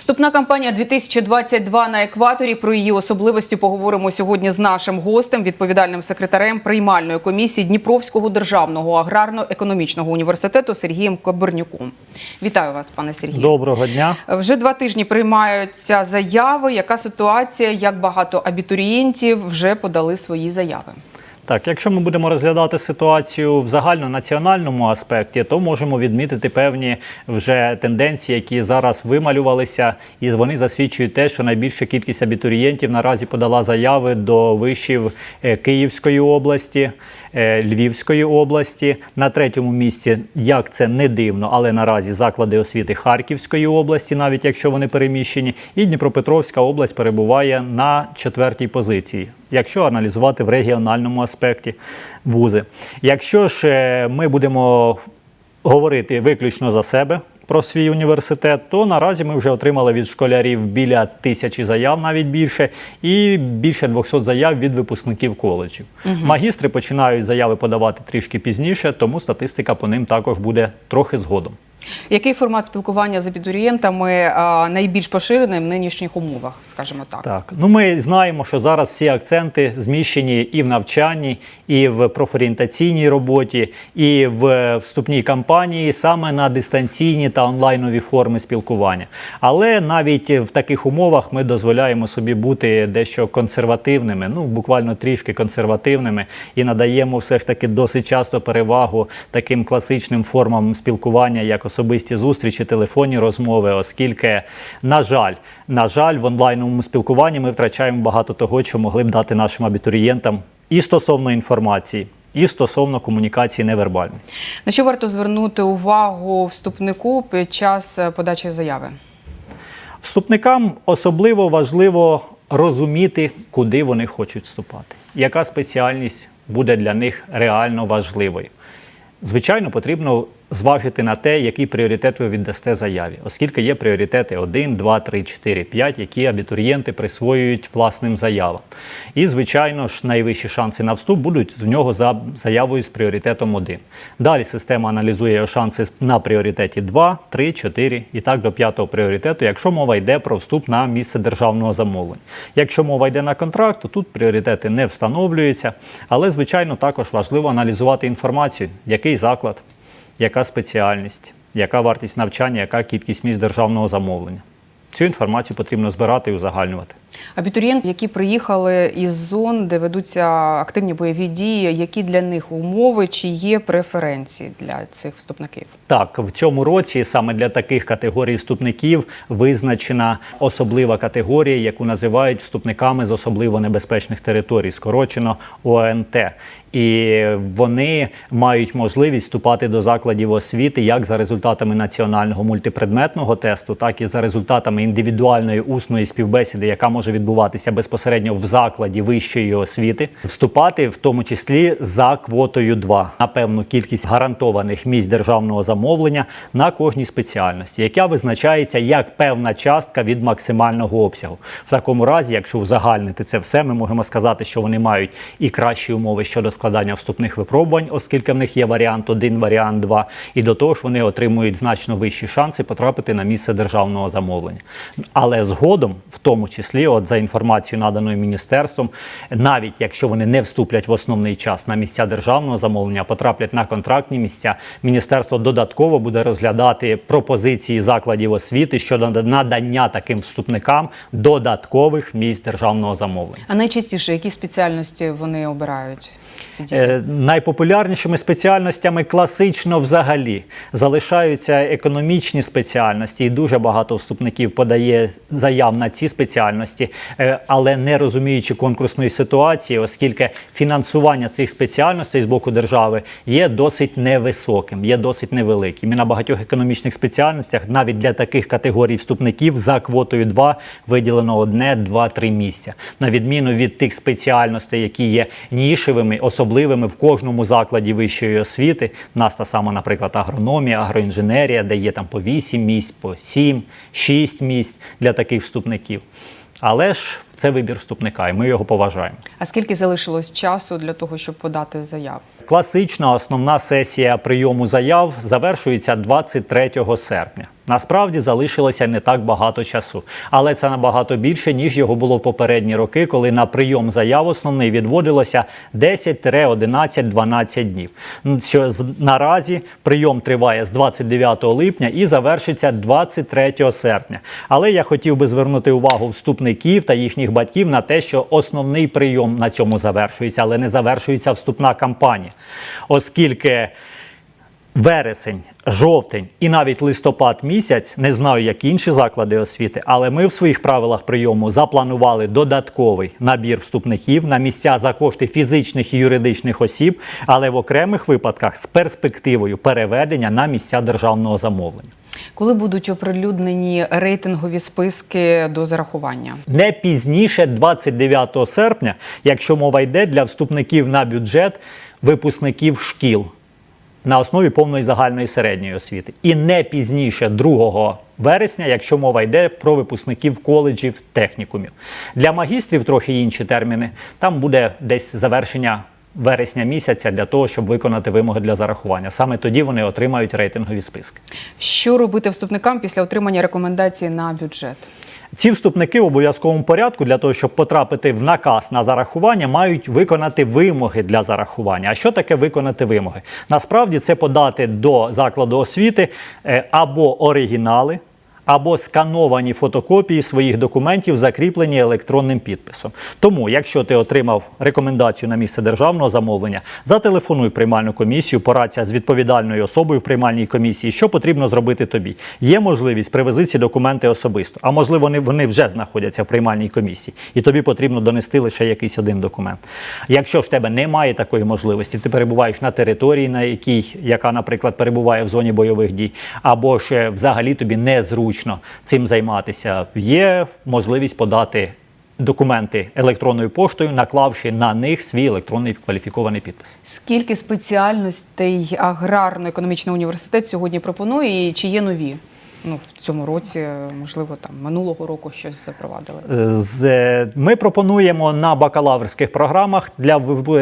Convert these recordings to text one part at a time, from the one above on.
Вступна кампанія 2022 на екваторі. Про її особливості поговоримо сьогодні з нашим гостем, відповідальним секретарем приймальної комісії Дніпровського державного аграрно-економічного університету Сергієм Кобернюком. Вітаю вас, пане Сергію. Доброго дня. Вже два тижні приймаються заяви. Яка ситуація? Як багато абітурієнтів вже подали свої заяви? Так, якщо ми будемо розглядати ситуацію в загальнонаціональному аспекті, то можемо відмітити певні вже тенденції, які зараз вималювалися, і вони засвідчують те, що найбільша кількість абітурієнтів наразі подала заяви до вишів е, Київської області, Львівської області. На третьому місці, як це не дивно, але наразі заклади освіти Харківської області, навіть якщо вони переміщені, і Дніпропетровська область перебуває на четвертій позиції. Якщо аналізувати в регіональному аспекті вузи. Якщо ж е, ми будемо говорити виключно за себе про свій університет, то наразі ми вже отримали від школярів біля тисячі заяв, навіть більше, і більше 200 заяв від випускників коледжів. Магістри починають заяви подавати трішки пізніше, тому статистика по ним також буде трохи згодом. Який формат спілкування з абітурієнтами найбільш поширений в нинішніх умовах, скажімо так? Так, ну ми знаємо, що зараз всі акценти зміщені і в навчанні, і в профорієнтаційній роботі, і в вступній кампанії саме на дистанційні та онлайнові форми спілкування. Але навіть в таких умовах ми дозволяємо собі бути дещо консервативними, ну буквально трішки консервативними, і надаємо все ж таки досить часто перевагу таким класичним формам спілкування, як особисті зустрічі, телефонні розмови, оскільки, на жаль, на жаль, в онлайновому спілкуванні ми втрачаємо багато того, що могли б дати нашим абітурієнтам і стосовно інформації, і стосовно комунікації невербальної. На що варто звернути увагу вступнику під час е, подачі заяви? Вступникам особливо важливо розуміти, куди вони хочуть вступати, яка спеціальність буде для них реально важливою. Звичайно, потрібно зважити на те, який пріоритет ви віддасте заяві, оскільки є пріоритети 1, 2, 3, 4, 5, які абітурієнти присвоюють власним заявам. І, звичайно ж, найвищі шанси на вступ будуть в нього за заявою з пріоритетом 1. Далі система аналізує шанси на пріоритеті 2, 3, 4 і так до п'ятого пріоритету, якщо мова йде про вступ на місце державного замовлення. Якщо мова йде на контракт, то тут пріоритети не встановлюються, але, звичайно, також важливо аналізувати інформацію, який заклад, яка спеціальність, яка вартість навчання, яка кількість місць державного замовлення. Цю інформацію потрібно збирати і узагальнювати. Абітурієнти, які приїхали із зон, де ведуться активні бойові дії, які для них умови чи є преференції для цих вступників? Так, в цьому році саме для таких категорій вступників визначена особлива категорія, яку називають вступниками з особливо небезпечних територій, скорочено ОНТ. І вони мають можливість вступати до закладів освіти як за результатами національного мультипредметного тесту, так і за результатами індивідуальної усної співбесіди, яка може відбуватися безпосередньо в закладі вищої освіти, вступати в тому числі за квотою 2 на певну кількість гарантованих місць державного замовлення на кожній спеціальності, яка визначається як певна частка від максимального обсягу. В такому разі, якщо узагальнити це все, ми можемо сказати, що вони мають і кращі умови щодо складання вступних випробувань, оскільки в них є варіант 1, варіант 2, і до того ж вони отримують значно вищі шанси потрапити на місце державного замовлення. Але згодом, в тому числі, от за інформацією наданою міністерством, навіть якщо вони не вступлять в основний час на місця державного замовлення, потраплять на контрактні місця, міністерство додатково буде розглядати пропозиції закладів освіти щодо надання таким вступникам додаткових місць державного замовлення. А найчастіше які спеціальності вони обирають? Е, Найпопулярнішими спеціальностями класично взагалі залишаються економічні спеціальності, і дуже багато вступників подає заяв на ці спеціальності, е, але не розуміючи конкурсної ситуації, оскільки фінансування цих спеціальностей з боку держави є досить невисоким, є досить невеликим. І на багатьох економічних спеціальностях навіть для таких категорій вступників за квотою 2 виділено одне, два, три місця, на відміну від тих спеціальностей, які є нішевими, особливими в кожному закладі вищої освіти. У нас та сама, наприклад, агрономія, агроінженерія, де є там по 8 місць, по 7, 6 місць для таких вступників. Але ж це вибір вступника, і ми його поважаємо. А скільки залишилось часу для того, щоб подати заяву? Класична основна сесія прийому заяв завершується 23 серпня. Насправді залишилося не так багато часу, але це набагато більше ніж його було в попередні роки, коли на прийом заяв основний відводилося 10-11-12 днів. Що наразі прийом триває з 29 липня і завершиться 23 серпня. Але я хотів би звернути увагу вступників та їхніх батьків на те, що основний прийом на цьому завершується, але не завершується вступна кампанія, оскільки. Вересень, жовтень і навіть листопад місяць, не знаю, як інші заклади освіти, але ми в своїх правилах прийому запланували додатковий набір вступників на місця за кошти фізичних і юридичних осіб, але в окремих випадках з перспективою переведення на місця державного замовлення. Коли будуть оприлюднені рейтингові списки до зарахування? Не пізніше 29 серпня, якщо мова йде для вступників на бюджет випускників шкіл на основі повної загальної середньої освіти, і не пізніше 2 вересня, якщо мова йде про випускників коледжів технікумів. Для магістрів трохи інші терміни. Там буде десь завершення. Вересня місяця для того, щоб виконати вимоги для зарахування. Саме тоді вони отримають рейтингові списки. Що робити вступникам після отримання рекомендації на бюджет? Ці вступники в обов'язковому порядку для того, щоб потрапити в наказ на зарахування, мають виконати вимоги для зарахування. А що таке виконати вимоги? Насправді це подати до закладу освіти е, або оригінали. Або скановані фотокопії своїх документів, закріплені електронним підписом. Тому, якщо ти отримав рекомендацію на місце державного замовлення, зателефонуй в приймальну комісію, порадься з відповідальною особою в приймальній комісії, що потрібно зробити тобі. Є можливість привези ці документи особисто, а можливо, вони, вони вже знаходяться в приймальній комісії, і тобі потрібно донести лише якийсь один документ. Якщо в тебе немає такої можливості, ти перебуваєш на території, на якій, яка, наприклад, перебуває в зоні бойових дій, або ж взагалі тобі незручно цим займатися, є можливість подати. Документи електронною поштою, наклавши на них свій електронний кваліфікований підпис. Скільки спеціальностей аграрно-економічний університет сьогодні пропонує і чи є нові? Ну, в цьому році, можливо, там минулого року щось запровадили. З, ми пропонуємо на бакалаврських програмах для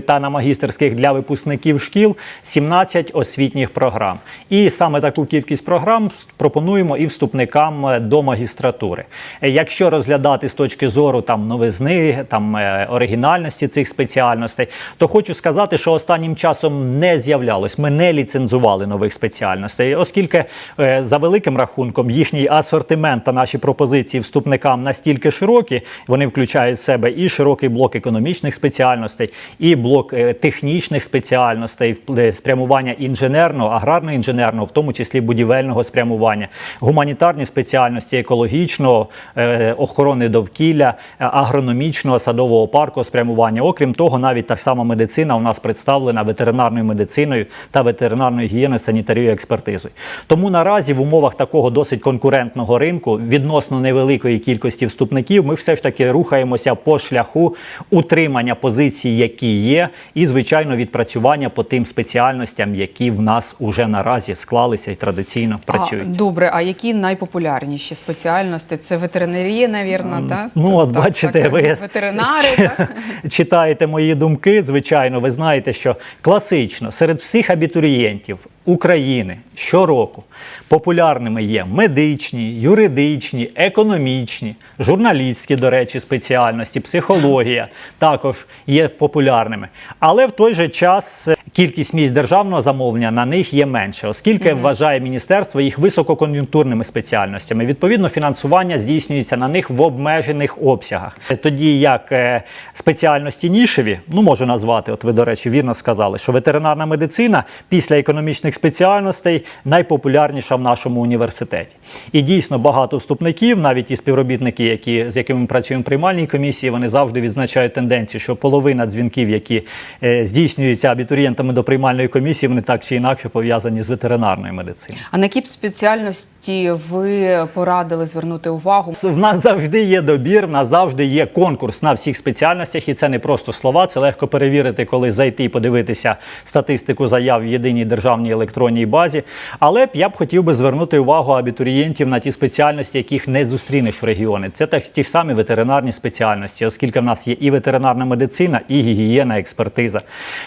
та на магістерських для випускників шкіл 17 освітніх програм. І саме таку кількість програм пропонуємо і вступникам е, до магістратури. Е, Якщо розглядати з точки зору там новизни, там е, оригінальності цих спеціальностей, то хочу сказати, що останнім часом не з'являлось. Ми не ліцензували нових спеціальностей, оскільки е, за великим рахунком їхній асортимент та наші пропозиції вступникам настільки широкі, вони включають в себе і широкий блок економічних спеціальностей, і блок е, технічних спеціальностей, е, спрямування інженерного, аграрно-інженерного, в тому числі будівельного спрямування, гуманітарні спеціальності екологічного, е, охорони довкілля, агрономічного, садового парку спрямування. Окрім того, навіть так само медицина у нас представлена ветеринарною медициною та ветеринарною гігієною, санітарією, експертизою. Тому наразі в умовах такого досить конкурентного ринку, відносно невеликої кількості вступників, ми все ж таки рухаємося по шляху утримання позицій, які є, і звичайно відпрацювання по тим спеціальностям, які в нас уже наразі склалися і традиційно працюють. А, добре, а які найпопулярніші спеціальності? Це ветеринарія, навірно, так? Ну, от бачите, ви ветеринари, так? читаєте мої думки. Звичайно, ви знаєте, що класично серед всіх абітурієнтів України щороку популярними є медичні, юридичні, економічні, журналістські, до речі, спеціальності, психологія також є популярними. Але в той же час е, кількість місць державного замовлення на них є менше, оскільки вважає міністерство їх висококон'юнктурними спеціальностями. Відповідно, фінансування здійснюється на них в обмежених обсягах. Тоді як е, спеціальності нішеві, ну можу назвати, от ви, до речі, вірно сказали, що ветеринарна медицина після економічних спеціальностей найпопулярніша в нашому університеті. І дійсно багато вступників, навіть і співробітники, які, з якими ми працюємо в приймальній комісії, вони завжди відзначають тенденцію, що половина дзвінків, які е, здійснюються абітурієнтами до приймальної комісії, вони так чи інакше пов'язані з ветеринарною медициною. А на які б спеціальності ви порадили звернути увагу? В нас завжди є добір, в нас завжди є конкурс на всіх спеціальностях, і це не просто слова. Це легко перевірити, коли зайти і подивитися статистику заяв в єдиній державній електронній базі. Але я б хотів би звернути увагу абітурієнтів на ті спеціальності, яких не зустрінеш в регіоні. Це так ті ж самі ветеринарні спеціальності, оскільки в нас є і ветеринарна медицина, і гігієна, експертиза.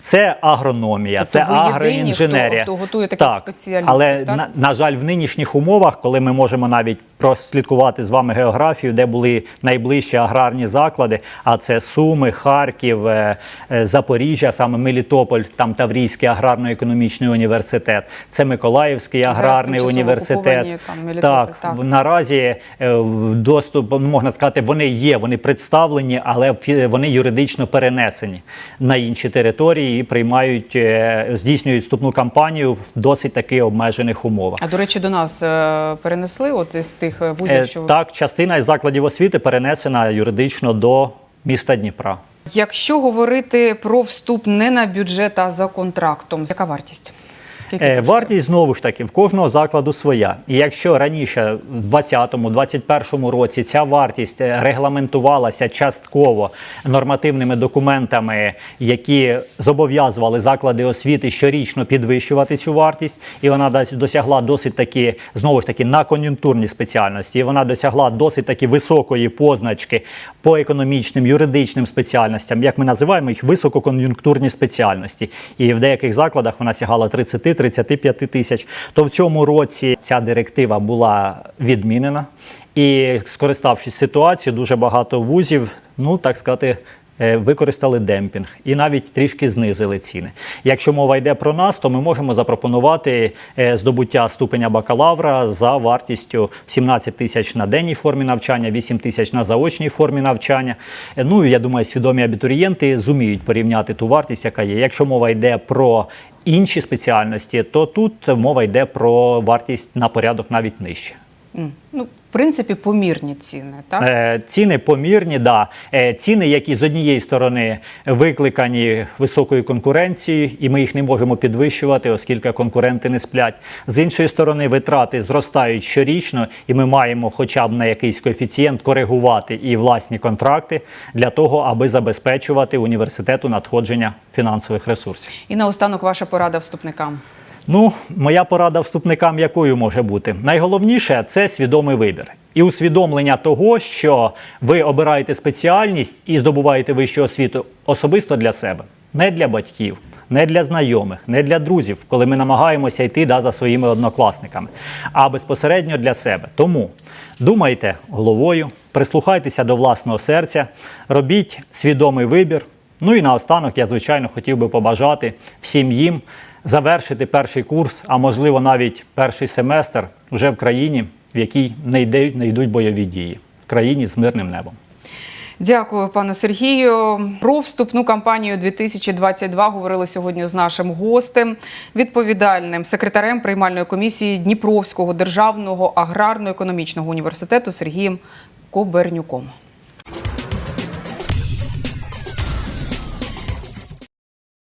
Це агрономія. Агрономія, Тобто це ви єдині, агроінженерія. хто- хто готує таких так, спеціалістів, Але так? На, на жаль, в нинішніх умовах, коли ми можемо навіть прослідкувати з вами географію, де були найближчі аграрні заклади, а це Суми, Харків, е, е, Запоріжжя, саме Мелітополь, там Таврійський аграрно-економічний університет, це Миколаївський аграрний університет. там, так, так. наразі е, доступ ну, можна сказати, вони є, вони представлені, але вони юридично перенесені на інші території і приймають, е, здійснюють вступну кампанію в досить таки обмежених умовах. А до речі, до нас е, перенесли от із тих е, вузів, що Так, частина із закладів освіти перенесена юридично до міста Дніпра. якщо говорити про вступ не на бюджет, а за контрактом, яка вартість? Е. Вартість знову ж таки в кожного закладу своя. І якщо раніше, в 2020-2021 році, ця вартість е, регламентувалася частково нормативними документами, які зобов'язували заклади освіти щорічно підвищувати цю вартість, і вона дос- досягла досить таки знову ж таки на кон'юнктурні спеціальності. І вона досягла досить таки високої позначки по економічним, юридичним спеціальностям, як ми називаємо їх висококон'юнктурні спеціальності. І в деяких закладах вона сягала 30-35 тисяч. То в цьому році ця директива була відмінена. І скориставшись ситуацією, дуже багато вузів, ну так сказати. е, Використали демпінг і навіть трішки знизили ціни. Якщо мова йде про нас, то ми можемо запропонувати е, здобуття ступеня бакалавра за вартістю 17 тисяч на денній формі навчання, 8 тисяч на заочній формі навчання. Е, Ну я думаю, свідомі абітурієнти зуміють порівняти ту вартість, яка є. Якщо мова йде про інші спеціальності, то тут мова йде про вартість на порядок навіть нижче. Ну, в принципі, помірні ціни, так? Е, Ціни помірні, да. Е, Ціни, які з однієї сторони викликані високою конкуренцією, і ми їх не можемо підвищувати, оскільки конкуренти не сплять. З іншої сторони, витрати зростають щорічно, і ми маємо хоча б на якийсь коефіцієнт коригувати і власні контракти для того, аби забезпечувати університету надходження фінансових ресурсів. І наостанок ваша порада вступникам. Ну, моя порада вступникам якою може бути? Найголовніше це свідомий вибір. І усвідомлення того, що ви обираєте спеціальність і здобуваєте вищу освіту особисто для себе, не для батьків, не для знайомих, не для друзів, коли ми намагаємося йти да, за своїми однокласниками, а безпосередньо для себе. Тому думайте головою, прислухайтеся до власного серця, робіть свідомий вибір. Ну і наостанок я, звичайно, хотів би побажати всім їм завершити перший курс, а можливо навіть перший семестр вже в країні, в якій не йдуть, не йдуть бойові дії, в країні з мирним небом. Дякую, пане Сергію. Про вступну кампанію 2022 говорили сьогодні з нашим гостем, відповідальним секретарем приймальної комісії Дніпровського державного аграрно-економічного університету Сергієм Кобернюком.